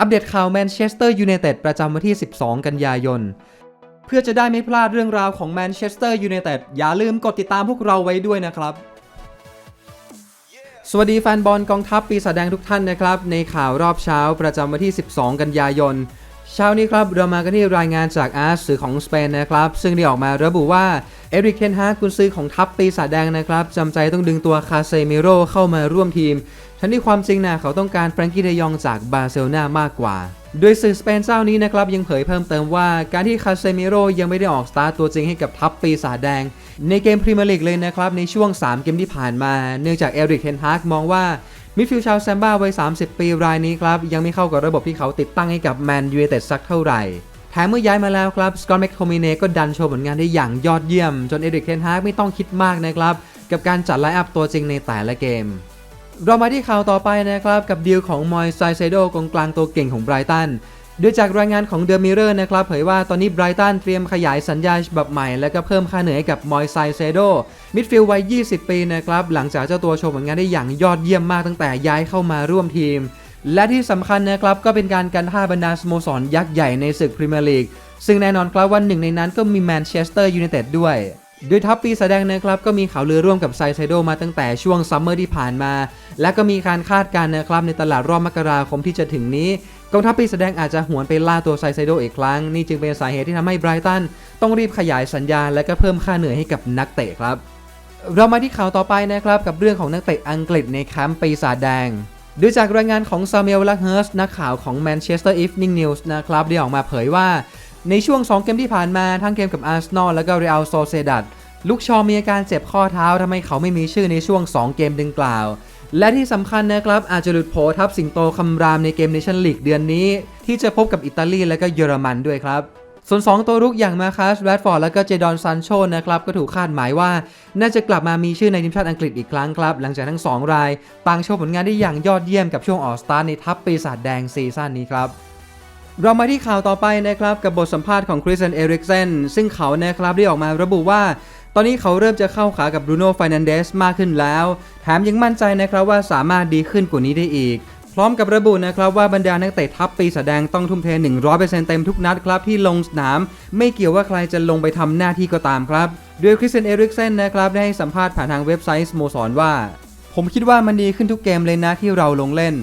อัปเดตข่าวแมนเชสเตอร์ยูไนเต็ดประจำวันที่ 12 กันยายน เพื่อจะได้ไม่พลาดเรื่องราวของแมนเชสเตอร์ยูไนเต็ดอย่าลืมกดติดตามพวกเราไว้ด้วยนะครับ สวัสดีแฟนบอลกองทัพปีศาจแดงทุกท่านนะครับ ในข่าวรอบเช้าประจำวันที่ 12 กันยายน เช้านี้ครับเรามากันที่รายงานจากอาร์สื่อของสเปนนะครับ ซึ่งได้ออกมาระบุว่าเอริกเคนฮาร์กุนซือของทัพปีศาจแดงนะครับจำใจต้องดึงตัวคาเซมิโร่เข้ามาร่วมทีม ทั้งที่ความจริงนะเขาต้องการแฟรงกี้เดยองจากบาร์เซโลนามากกว่า โดยสื่อสเปนเจ้านี้นะครับยังเผยเพิ่มเติมว่าการที่คาเซมิโร่ยังไม่ได้ออกสตาร์ตัวจริงให้กับทัพปีศาจแดง ในเกมพรีเมียร์ลีกเลยนะครับในช่วง 3 เกมที่ผ่านมา เนื่องจากเอริกเคนฮาร์กมองว่ามิดฟิลด์ชาวแซมบ้าวัย 30 ปีรายนี้ครับยังไม่เข้ากับระบบที่เขาติดตั้งให้กับแมนยู i นเต็ดสักเท่าไหร่แถมเมื่อย้ายมาแล้วครับสกอตแมคโทมิเนก็ดันโชว์ผลงานได้อย่างยอดเยี่ยม จนเอริกเทนฮากไม่ต้องคิดมากนะครับกับการจัดไลน์อัพตัวจริงในแต่ละเกม เรามาที่ข่าวต่อไปนะครับกับดีลของมอยไซเซโดกองกลางตัวเก่งของไบรตันโดยจากรายงานของเดอะมิเรอร์นะครับเผยว่าตอนนี้ไบรตันเตรียมขยายสัญญาฉบับใหม่ และก็เพิ่มค่าเหนื่อยให้กับมอยไซเซโดมิดฟิลด์วัย 20 ปีนะครับหลังจากเจ้าตัวโชว์ผลงานได้อย่างยอดเยี่ยมมากตั้งแต่ย้ายเข้ามาร่วมทีม และที่สำคัญนะครับก็เป็นการกันท่าบรรดาสโมสรยักษ์ใหญ่ในศึกพรีเมียร์ลีกซึ่งแน่นอนครับว่าหนึ่งในนั้นก็มีแมนเชสเตอร์ยูไนเต็ดด้วย โดยทัพปีแสดงนะครับก็มีข่าวลือร่วมกับไซเซโดมาตั้งแต่ช่วงซัมเมอร์ที่ผ่านมา และก็มีการคาดการณ์นะครับในตลาดรอบมกราคมที่จะถึงนี้กองทัพปีแสดงอาจจะหวนไปล่าตัวไซเซโดอีกครั้ง นี่จึงเป็นสาเหตุที่ทำให้ไบรตันต้องรีบขยายสัญญาและก็เพิ่มค่าเหนื่อยให้กับนักเตะครับ เรามาที่ข่าวต่อไปนะครับกับเรื่องของนักเตะอังกฤษในแคมป์ปีศาจแดงโดยจากรายงานของซามูเอลลักเฮิร์สนักข่าวของ Manchester Evening News นะครับได้ออกมาเผยว่า ในช่วง 2 เกมที่ผ่านมาทั้งเกมกับอาร์เซนอลและก็เรอัลโซเซดัดลูกชอมีอาการเจ็บข้อเท้าทำให้เขาไม่มีชื่อในช่วง 2 เกมดังกล่าว และที่สำคัญนะครับ อาจจะหลุดโผทับสิงโตคำรามในเกมเนชั่นลีกเดือนนี้ ที่จะพบกับอิตาลีและก็เยอรมันด้วยครับส่วน 2 ตัวรุกอย่างมาคัสแรดฟอร์ดและก็เจดอนซันโชนะครับก็ถูกคาดหมายว่า น่าจะกลับมามีชื่อในทีมชาติอังกฤษอีกครั้งครับ หลังจากทั้ง 2 ราย ต่างโชว์ผลงานได้อย่างยอดเยี่ยมกับช่วงออกสตาร์ในทัพปีศาจแดงซีซั่นนี้ครับ เรามาที่ข่าวต่อไปนะครับกับบทสัมภาษณ์ของคริสเซนเอริกเซนซึ่งเขานะครับได้ออกมาระบุว่า ตอนนี้เขาเริ่มจะเข้าขากับบรูโน่ฟ r นันเดสมากขึ้นแล้ว แถมยังมั่นใจนะครับว่าสามารถดีขึ้นกว่านี้ได้อีก พร้อมกับระบุนะครับว่าบรรดานักเตะทัพปีแสดงต้องทุ่มเท 100%เต็มทุกนัดครับที่ลงสนาม ไม่เกี่ยวว่าใครจะลงไปทำหน้าที่ก็ตามครับ โดยคริสเซนเอริกเซนนะครับได้ให้สัมภาษณ์ผ่านทางเว็บไซต์สโมสรว่า ผมคิดว่ามันดีขึ้นทุกเกมเลยนะที่เราลงเล่น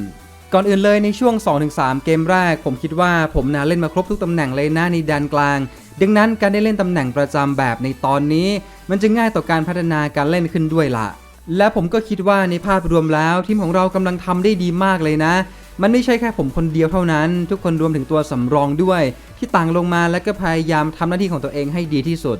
ก่อนอื่นเลยในช่วง 2-3 เกมแรก ผมคิดว่าผมน่าเล่นมาครบทุกตำแหน่งเลยนะในแดนกลาง ดังนั้นการได้เล่นตำแหน่งประจำแบบในตอนนี้ มันจะง่ายต่อการพัฒนาการเล่นขึ้นด้วยละและผมก็คิดว่าในภาพรวมแล้วทีมของเรากำลังทำได้ดีมากเลยนะ มันไม่ใช่แค่ผมคนเดียวเท่านั้น ทุกคนรวมถึงตัวสำรองด้วย ที่ต่างลงมาและก็พยายามทำหน้าที่ของตัวเองให้ดีที่สุด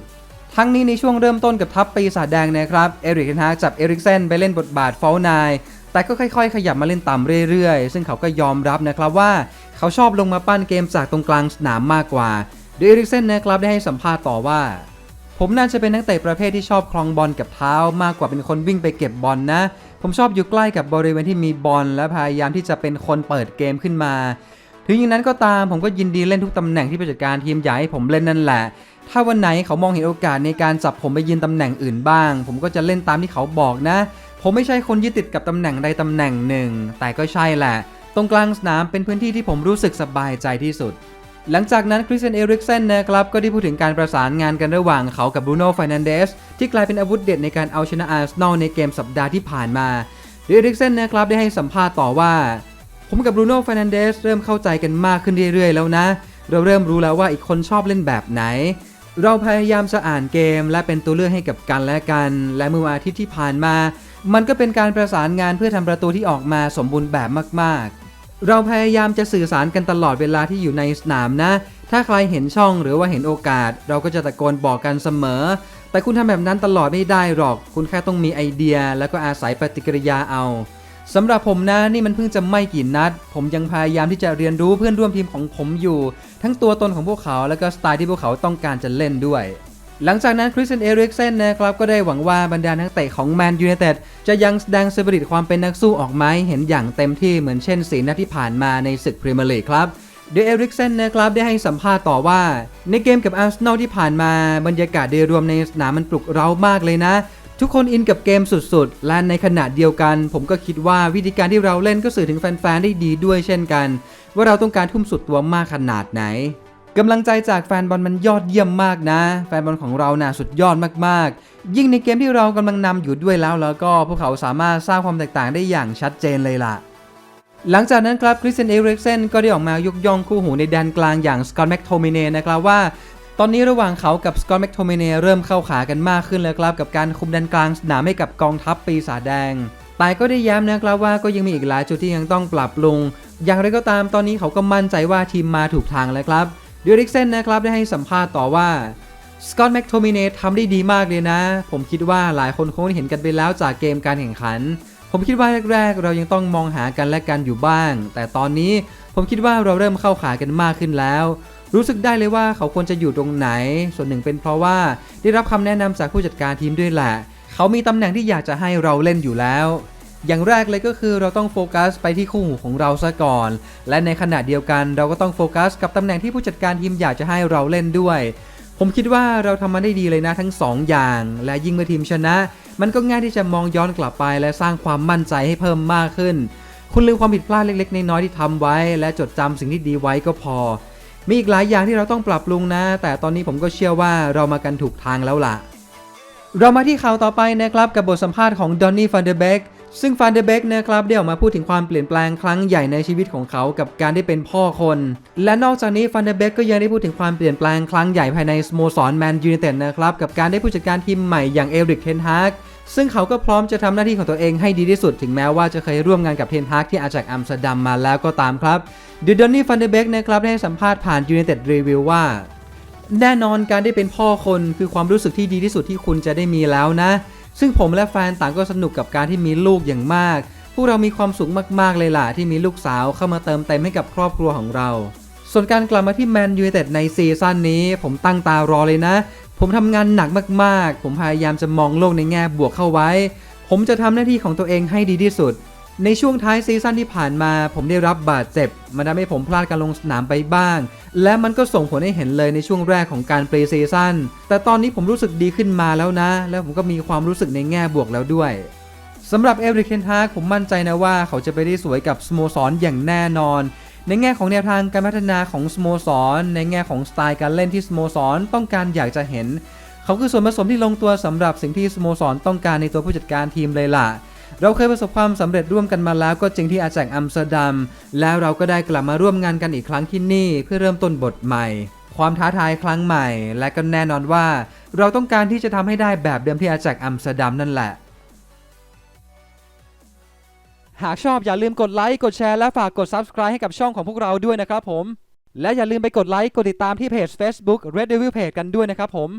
ทั้งนี้ในช่วงเริ่มต้นกับทัพปีศาจแดงนะครับ เอริกเทนฮากจับเอริกเซนไปเล่นบทบาทฟลนาย แต่ก็ค่อยๆ ขยับมาเล่นต่ำเรื่อยๆ ซึ่งเขาก็ยอมรับนะครับว่าเขาชอบลงมาปั้นเกมจากตรงกลางสนามมากกว่าโดยเอริกเซนนะครับได้ให้สัมภาษณ์ต่อว่า ผมน่าจะเป็นนักเตะประเภทที่ชอบคลองบอลกับเท้ามากกว่าเป็นคนวิ่งไปเก็บบอลนะ ผมชอบอยู่ใกล้กับบริเวณที่มีบอลและพยายามที่จะเป็นคนเปิดเกมขึ้นมา ถึงอย่างนั้นก็ตามผมก็ยินดีเล่นทุกตำแหน่งที่ผู้จัดการทีมอยากให้ผมเล่นนั่นแหละ ถ้าวันไหนเขามองเห็นโอกาสในการจับผมไปยืนตำแหน่งอื่นบ้าง ผมก็จะเล่นตามที่เขาบอกนะ ผมไม่ใช่คนยึดติดกับตำแหน่งใดตำแหน่งหนึ่ง แต่ก็ใช่แหละ ตรงกลางสนามเป็นพื้นที่ที่ผมรู้สึกสบายใจที่สุด หลังจากนั้นคริสเซนเอริกเซนนะครับ ก็ได้พูดถึงการประสานงานกันระหว่างเขากับบรูโน่ฟ r นันเดสที่กลายเป็นอาวุธเด็ดในการเอาชนะอาร์เซนอลในเกมสัปดาห์ที่ผ่านมาเอริกเซนนะครับได้ให้สัมภาษณ์ต่อว่า ผมกับบรูโน่ฟ r นันเดสเริ่มเข้าใจกันมากขึ้นเรื่อยๆ แล้วนะ เราเริ่มรู้แล้วว่าอีกคนชอบเล่นแบบไหนเราพยายามจะอ่านเกมและเป็นตัวเลือกให้กับกันและกัน และเมื่อวันอาทิตย์ที่ผ่านมา มันก็เป็นการประสานงานเพื่อทำประตูที่ออกมาสมบูรณ์แบบมากๆ เราพยายามจะสื่อสารกันตลอดเวลาที่อยู่ในสนามนะ ถ้าใครเห็นช่องหรือว่าเห็นโอกาส เราก็จะตะโกนบอกกันเสมอ แต่คุณทำแบบนั้นตลอดไม่ได้หรอก คุณแค่ต้องมีไอเดีย แล้วก็อาศัยปฏิกิริยาเอาสำหรับผมนะนี่มันเพิ่งจะไม่กี่นัด ผมยังพยายามที่จะเรียนรู้เพื่อนร่วมทีมของผมอยู่ ทั้งตัวตนของพวกเขาและก็สไตล์ที่พวกเขาต้องการจะเล่นด้วย หลังจากนั้นคริสเซนเอริกเซนนะครับก็ได้หวังว่าบรรดานักเตะของแมนยูไนเต็ดจะยังแสดงสปิริตความเป็นนักสู้ออกมาให้เห็นอย่างเต็มที่เหมือนเช่นสีนัดที่ผ่านมาในศึกพรีเมียร์ลีกครับโดยเอริกเซนนะครับได้ให้สัมภาษณ์ต่อว่า ในเกมกับอาร์เซนอลที่ผ่านมาบรรยากาศโดยรวมในสนามมันปลุกเร้ามากเลยนะ ทุกคนอินกับเกมสุดๆ และในขณะเดียวกัน ผมก็คิดว่าวิธีการที่เราเล่นก็สื่อถึงแฟนๆได้ดีด้วยเช่นกัน ว่าเราต้องการทุ่มสุดตัวมากขนาดไหน กำลังใจจากแฟนบอลมันยอดเยี่ยมมากนะ แฟนบอลของเราน่ะสุดยอดมากๆ ยิ่งในเกมที่เรากำลังนำอยู่ด้วยแล้วแล้วก็พวกเขาสามารถสร้างความแตกต่างได้อย่างชัดเจนเลยล่ะหลังจากนั้นครับคริสเตนเอริกเซนก็ได้ออกมายกย่องคู่หูในแดนกลางอย่างสกอตแมคโทมิเนนะครับว่า ตอนนี้ระหว่างเขากับสกอตแมคโทมิเนเริ่มเข้าขากันมากขึ้นแล้วครับกับการคุมแดนกลางสนามให้กับกองทัพปีศาจแดง แต่ก็ได้ย้ำนะครับว่าก็ยังมีอีกหลายจุดที่ยังต้องปรับปรุง อย่างไรก็ตามตอนนี้เขาก็มั่นใจว่าทีมมาถูกทางแล้วครับ ดิริกเซนนะครับได้ให้สัมภาษณ์ต่อว่าสกอตแมคโทมิเนทำได้ดีมากเลยนะ ผมคิดว่าหลายคนคงได้เห็นกันไปแล้วจากเกมการแข่งขัน ผมคิดว่าแรกๆ เรายังต้องมองหากันและกันอยู่บ้าง แต่ตอนนี้ผมคิดว่าเราเริ่มเข้าขากันมากขึ้นแล้ว รู้สึกได้เลยว่าเขาควรจะอยู่ตรงไหน ส่วนหนึ่งเป็นเพราะว่าได้รับคำแนะนำจากผู้จัดการทีมด้วยแหละ เขามีตำแหน่งที่อยากจะให้เราเล่นอยู่แล้ว อย่างแรกเลยก็คือเราต้องโฟกัสไปที่คู่หูของเราซะก่อน และในขณะเดียวกันเราก็ต้องโฟกัสกับตำแหน่งที่ผู้จัดการทีมอยากจะให้เราเล่นด้วย ผมคิดว่าเราทำมันได้ดีเลยนะทั้งสองอย่าง และยิ่งเมื่อทีมชนะ มันก็ง่ายที่จะมองย้อนกลับไป และสร้างความมั่นใจให้เพิ่มมากขึ้น คุณลืมความผิดพลาดเล็กๆ น้อยๆที่ทำไว้ และจดจำสิ่งที่ดีไว้ก็พอ มีอีกหลายอย่างที่เราต้องปรับปรุงนะ แต่ตอนนี้ผมก็เชื่อว่าเรามากันถูกทางแล้วล่ะ เรามาที่ข่าวต่อไปนะครับกับบทสัมภาษณ์ของดอนนี่ฟันเดเบก ซึ่งฟันเดเบกนะครับได้ออกมาพูดถึงความเปลี่ยนแปลงครั้งใหญ่ในชีวิตของเขากับการได้เป็นพ่อคน และนอกจากนี้ฟันเดเบกก็ยังได้พูดถึงความเปลี่ยนแปลงครั้งใหญ่ภายในสโมสรแมนยูไนเต็ดนะครับกับการได้ผู้จัดการทีมใหม่อย่างเอริกเทนฮากซึ่งเขาก็พร้อมจะทำหน้าที่ของตัวเองให้ดีที่สุดถึงแม้ว่าจะเคยร่วมงานกับเทนฮากที่อาจากอัมสเตอร์ดัมมาแล้วก็ตามครับดูดอนนี่ฟันเดเบกนะครับได้สัมภาษณ์ผ่านยูไนเต็ดรีวิวว่า แน่นอนการได้เป็นพ่อคนคือความรู้สึกที่ดีที่สุดที่คุณจะได้มีแล้วนะ ซึ่งผมและแฟนต่างก็สนุกกับการที่มีลูกอย่างมาก พวกเรามีความสุขมากๆเลยล่ะที่มีลูกสาวเข้ามาเติมเต็มให้กับครอบครัวของเรา ส่วนการกลับมาที่แมนยูไนเต็ดในซีซั่นนี้ ผมตั้งตารอเลยนะ ผมทำงานหนักมากๆ ผมพยายามจะมองโลกในแง่บวกเข้าไว้ ผมจะทำหน้าที่ของตัวเองให้ดีที่สุด ในช่วงท้ายซีซั่นที่ผ่านมา ผมได้รับบาดเจ็บ มันทำให้ผมพลาดการลงสนามไปบ้าง และมันก็ส่งผลให้เห็นเลยในช่วงแรกของการเปรีซีซั่นแต่ตอนนี้ผมรู้สึกดีขึ้นมาแล้วนะ แล้วผมก็มีความรู้สึกในแง่บวกแล้วด้วยสำหรับเอริกเคนฮากผมมั่นใจนะว่าเขาจะไปได้สวยกับสโมสรอย่างแน่นอน ในแง่ของแนวทางการพัฒนาของสโมสร ในแง่ของสไตล์การเล่นที่สโมสรต้องการอยากจะเห็น เขาคือส่วนผสมที่ลงตัวสำหรับสิ่งที่สโมสรต้องการในตัวผู้จัดการทีมเลยล่ะ เราเคยประสบความสำเร็จร่วมกันมาแล้วก็จริงที่อาแจกอัมสเตอร์ดัม แล้วเราก็ได้กลับมาร่วมงานกันอีกครั้งที่นี่ เพื่อเริ่มต้นบทใหม่ ความท้าทายครั้งใหม่ และก็แน่นอนว่า เราต้องการที่จะทำให้ได้แบบเดิมที่อาแจกอัมสเตอร์ดัมนั่นแหละ หากชอบอย่าลืมกดไลค์กดแชร์และฝากกด Subscribe ให้กับช่องของพวกเราด้วยนะครับผม และอย่าลืมไปกดไลค์กดติดตามที่เพจ Facebook Red Devil Page กันด้วยนะครับผม